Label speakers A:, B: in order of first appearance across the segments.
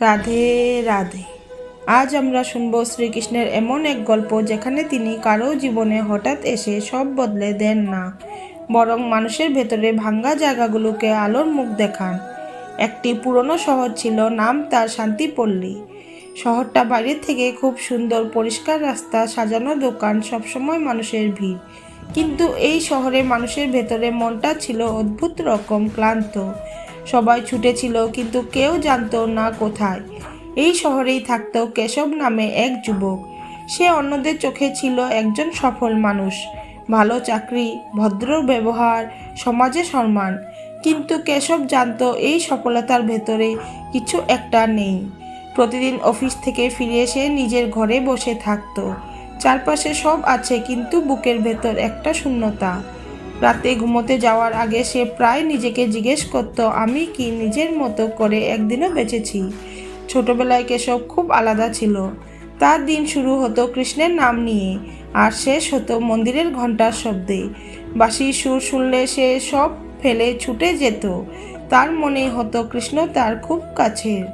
A: রাধে রাধে। আজ আমরা শুনব শ্রীকৃষ্ণের এমন এক গল্প যেখানে তিনি কারও জীবনে হঠাৎ এসে সব বদলে দেন না, বরং মানুষের ভেতরে ভাঙ্গা জায়গাগুলোকে আলোর মুখ দেখান। একটি পুরনো শহর ছিল, নাম তার শান্তিপল্লী। শহরটা বাইরে থেকে খুব সুন্দর, পরিষ্কার রাস্তা, সাজানো দোকান, সবসময় মানুষের ভিড়। কিন্তু এই শহরে মানুষের ভেতরে মনটা ছিল অদ্ভুত রকম, ক্লান্ত। সবাই ছুটেছিল, কিন্তু কেউ জানতো না কোথায়। এই শহরেই থাকত কেশব নামে এক যুবক। সে অন্যদের চোখে ছিল একজন সফল মানুষ। ভালো চাকরি, ভদ্র ব্যবহার, সমাজে সম্মান। কিন্তু কেশব জানত এই সফলতার ভেতরে কিছু একটা নেই। প্রতিদিন অফিস থেকে ফিরে এসে নিজের ঘরে বসে থাকতো। চারপাশে সব আছে, কিন্তু বুকের ভেতর একটা শূন্যতা। রাতে ঘুমোতে যাওয়ার আগে সে প্রায় নিজেকে জিজ্ঞেস করতো, আমি কি নিজের মতো করে একদিনও বেঁচেছি? ছোটবেলায় কেশব খুব আলাদা ছিল। তার দিন শুরু হতো কৃষ্ণের নাম নিয়ে, আর শেষ হতো মন্দিরের ঘণ্টার শব্দে। বাঁশির সুর শুনলে সে সব ফেলে ছুটে যেত। তার মনে হতো কৃষ্ণ তার খুব কাছের।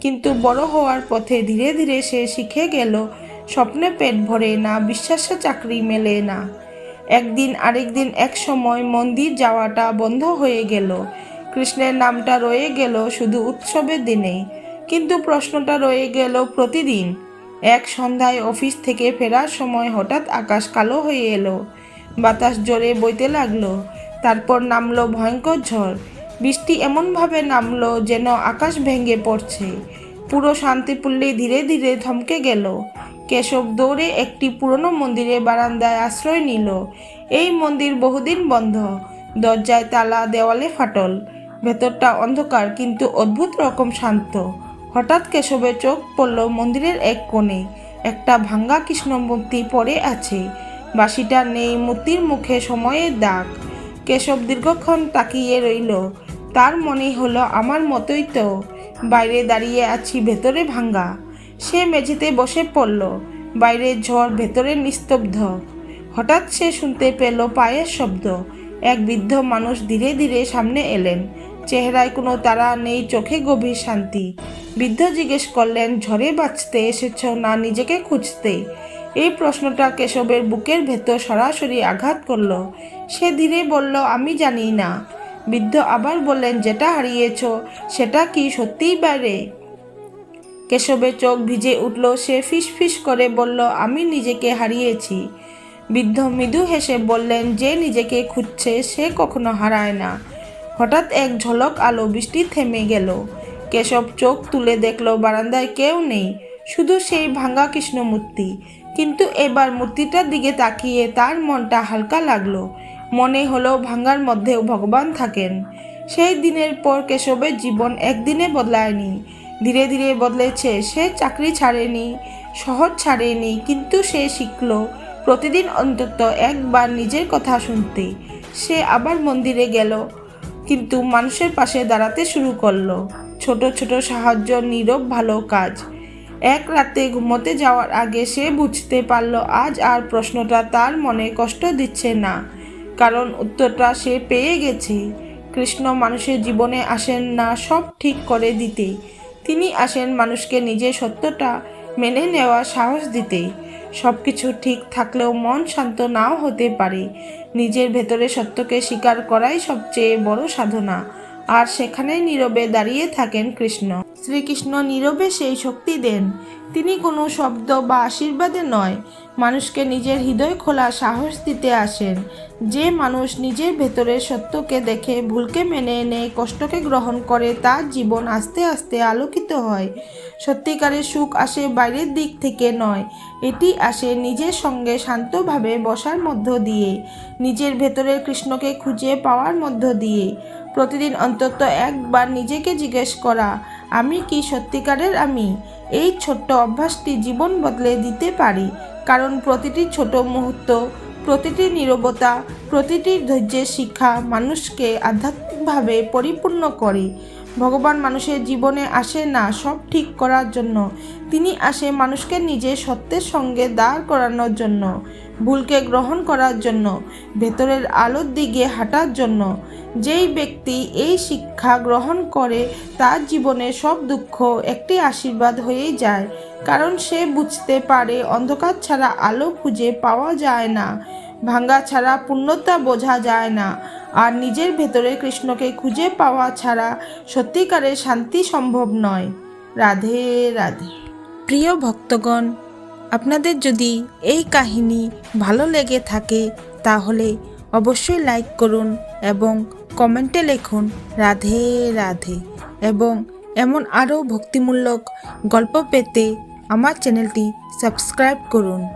A: কিন্তু বড় হওয়ার পথে ধীরে ধীরে সে শিখে গেল, স্বপ্নে পেট ভরে না বিশ্বাস্য চাকরি মেলে না। একদিন আরেকদিন এক সময় মন্দির যাওয়াটা বন্ধ হয়ে গেল। কৃষ্ণের নামটা রয়ে গেল শুধু উৎসবের দিনে। কিন্তু প্রশ্নটা রয়ে গেল প্রতিদিন। এক সন্ধ্যায় অফিস থেকে ফেরার সময় হঠাৎ আকাশ কালো হয়ে এলো। বাতাস জোরে বইতে লাগল। তারপর নামলো ভয়ঙ্কর ঝড়। বৃষ্টি এমনভাবে নামলো যেন আকাশ ভেঙে পড়ছে। পুরো শান্তিপল্লী ধীরে ধীরে থমকে গেল। কেশব দৌড়ে একটি পুরনো মন্দিরে বারান্দায় আশ্রয় নিল। এই মন্দির বহুদিন বন্ধ। দরজায় তালা, দেওয়ালে ফাটল। ভেতরটা অন্ধকার কিন্তু অদ্ভুত রকম শান্ত। হঠাৎ কেশবের চোখ পড়ল মন্দিরের এক কোণে। একটা ভাঙ্গা কৃষ্ণ মূর্তি পড়ে আছে। বাঁশিটা নেই মূর্তির মুখে সময়ের দাগ। কেশব দীর্ঘক্ষণ তাকিয়ে রইল। তার মনে হলো, আমার মতোই তো। বাইরে দাঁড়িয়ে আছি, ভেতরে ভাঙ্গা। সে মেঝেতে বসে পড়ল বাইরের ঝড় ভেতরে নিস্তব্ধ। হঠাৎ সে শুনতে পেল পায়ের শব্দ। এক বৃদ্ধ মানুষ ধীরে ধীরে সামনে এলেন। চেহারায় কোনো তারা নেই, চোখে গভীর শান্তি। বৃদ্ধ জিজ্ঞেস করলেন, ঝড়ে বাঁচতে এসেছ না নিজেকে খুঁজতে? এই প্রশ্নটা কেশবের বুকের ভেতর সরাসরি আঘাত করল। সে ধীরে বলল, আমি জানি না। বৃদ্ধ আবার বললেন, যেটা হারিয়েছ সেটা কি সত্যিই বাইরে? কেশবের চোখ ভিজে উঠল, সে ফিস ফিস করে বলল, আমি নিজেকে হারিয়েছি। বৃদ্ধ মৃদু হেসে বললেন, যে নিজেকে খুঁজছে, সে কখনো হারায় না। হঠাৎ এক ঝলক আলো বৃষ্টি থেমে গেল। কেশব চোখ তুলে দেখল, বারান্দায় কেউ নেই, শুধু সেই ভাঙ্গা কৃষ্ণ মূর্তি কিন্তু এবার মূর্তিটার দিকে তাকিয়ে তার মনটা হালকা লাগল। মনে হলো ভাঙ্গার মধ্যেও ভগবান থাকেন। সেই দিনের পর কেশবের জীবন একদিনে বদলায়নি। ধীরে ধীরে বদলেছে। সে চাকরি ছাড়েনি, শহর ছাড়েনি, কিন্তু সে শিখল প্রতিদিন অন্তত একবার নিজের কথা শুনতে। সে আবার মন্দিরে গেল, কিন্তু মানুষের পাশে দাঁড়াতে শুরু করল। ছোট ছোট সাহায্য, নীরব, ভালো কাজ। এক রাতে ঘুমোতে যাওয়ার আগে সে বুঝতে পারল, আজ আর প্রশ্নটা তার মনে কষ্ট দিচ্ছে না, কারণ উত্তরটা সে পেয়ে গেছে। কৃষ্ণ মানুষের জীবনে আসেন না সব ঠিক করে দিতে। তিনি আসেন মানুষকে নিজের সত্যটা মেনে নেওয়া সাহস দিতে সব কিছু ঠিক থাকলেও মন শান্ত নাও হতে পারে। নিজের ভেতরে সত্যকে স্বীকার করাই সবচেয়ে বড় সাধনা। আর সেখানে নীরবে দাঁড়িয়ে থাকেন কৃষ্ণ। শ্রীকৃষ্ণ নীরবে সেই শক্তি দেন। তিনি কোনো শব্দ বা আশীর্বাদে নয়। মানুষকে নিজের হৃদয় খোলা সাহস দিতে আসেন। যে মানুষ নিজের ভেতরের সত্যকে দেখে, ভুলকে মেনে নেয়, কষ্টকে গ্রহণ করে, তার জীবন আস্তে আস্তে আলোকিত হয়। সত্যিকারের সুখ আসে বাইরের দিক থেকে নয়, এটি আসে নিজের সঙ্গে শান্তভাবে বসার মধ্য দিয়ে, নিজের ভেতরের কৃষ্ণকে খুঁজে পাওয়ার মধ্য দিয়ে। প্রতিদিন অন্তত একবার নিজেকে জিজ্ঞেস করা, আমি কি সত্যিকারের আমি? এই ছোট্ট অভ্যাসটি জীবন বদলে দিতে পারি। কারণ প্রতিটি ছোট মুহূর্ত প্রতিটি নিরবতা প্রতিটি ধৈর্যের শিক্ষা মানুষকে আধ্যাত্মিকভাবে পরিপূর্ণ করে। ভগবান মানুষের জীবনে আসে না, সব ঠিক করার জন্য। তিনি আসে মানুষকে নিজের সত্যের সঙ্গে দাঁড় করানোর জন্য, ভুলকে গ্রহণ করার জন্য, ভেতরের আলোর দিকে হাঁটার জন্য। যেই ব্যক্তি এই শিক্ষা গ্রহণ করে, তার জীবনে সব দুঃখ একটি আশীর্বাদ হয়েই যায়। কারণ সে বুঝতে পারে, অন্ধকার ছাড়া আলো খুঁজে পাওয়া যায় না, ভাঙ্গা ছাড়া পূর্ণতা বোঝা যায় না। আর নিজের ভেতরে কৃষ্ণকে খুঁজে পাওয়া ছাড়া সত্যিকারের শান্তি সম্ভব নয়। রাধে রাধে। প্রিয় ভক্তগণ, আপনাদের যদি এই কাহিনী ভালো লেগে থাকে, তাহলে অবশ্যই লাইক করুন এবং কমেন্টে লিখুন রাধে রাধে। এবং এমন আরও ভক্তিমূলক গল্প পেতে আমার চ্যানেলটি সাবস্ক্রাইব করুন।